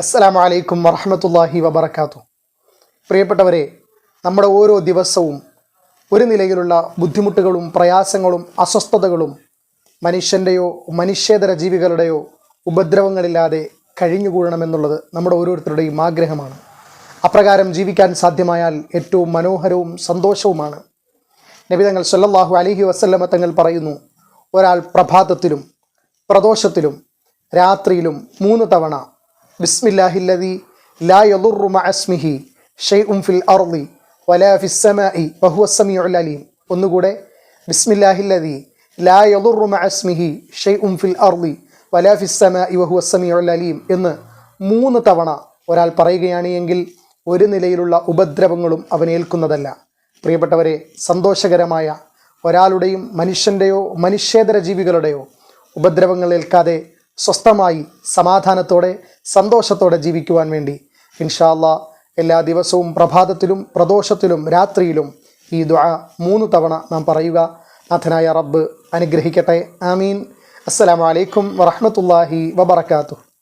അസ്സലാമു അലൈക്കും വറഹമത്തല്ലാഹി വബർക്കാത്തു പ്രിയപ്പെട്ടവരെ നമ്മുടെ ഓരോ ദിവസവും ഒരു നിലയിലുള്ള ബുദ്ധിമുട്ടുകളും പ്രയാസങ്ങളും അസ്വസ്ഥതകളും മനുഷ്യന്റെയോ മനുഷ്യേതര ജീവികളുടെയോ ഉപദ്രവങ്ങളില്ലാതെ കഴിഞ്ഞുകൂടണമെന്നുള്ളത് നമ്മുടെ ഓരോരുത്തരുടെയും ആഗ്രഹമാണ്. അപ്രകാരം ജീവിക്കാൻ സാധ്യമായാൽ ഏറ്റവും മനോഹരവും സന്തോഷവുമാണ്. നബിതങ്ങൾ സല്ലാഹു അലൈഹി വസ്ല്ലമ തങ്ങൾ പറയുന്നു ഒരാൾ പ്രഭാതത്തിലും പ്രദോഷത്തിലും രാത്രിയിലും മൂന്ന് തവണ ബിസ്മില്ലാഹില്ലദി ലാ യദുറു മഅസ്മിഹി ഷൈഉൻ ഫിൽ അർളി വലാ ഫിസ് സമാഇ വഹുവ സമീഉൽ അലീം. ഒന്നുകൂടെ ബിസ്മില്ലാഹില്ലതി ലാ യദുറു മഅസ്മിഹി ഷൈഉൻ ഫിൽ അർളി വലാ ഫിസ് സമാഇ വഹുവ സമീഉൽ അലീം എന്ന് മൂന്ന് തവണ ഒരാൾ പറയുകയാണ് എങ്കിൽ ഒരു നിലയിലുള്ള ഉപദ്രവങ്ങളും അവനേൽക്കുന്നതല്ല പ്രിയപ്പെട്ടവരെ സന്തോഷകരമായ ഒരാളുടെയും മനുഷ്യന്റെയോ മനുഷ്യേതര ജീവികളുടെയോ ഉപദ്രവങ്ങൾ ഏൽക്കാതെ സ്വസ്ഥമായി സമാധാനത്തോടെ സന്തോഷത്തോടെ ജീവിക്കുവാൻ വേണ്ടി ഇൻഷാല്ല എല്ലാ ദിവസവും പ്രഭാതത്തിലും പ്രദോഷത്തിലും രാത്രിയിലും ഈ ദുആ മൂന്ന് തവണ നാം പറയുക നാഥനായ റബ്ബ് അനുഗ്രഹിക്കട്ടെ. ആമീൻ. അസ്സലാമു അലൈക്കും വറഹ്മത്തുള്ളാഹി വബറകാതുഹു.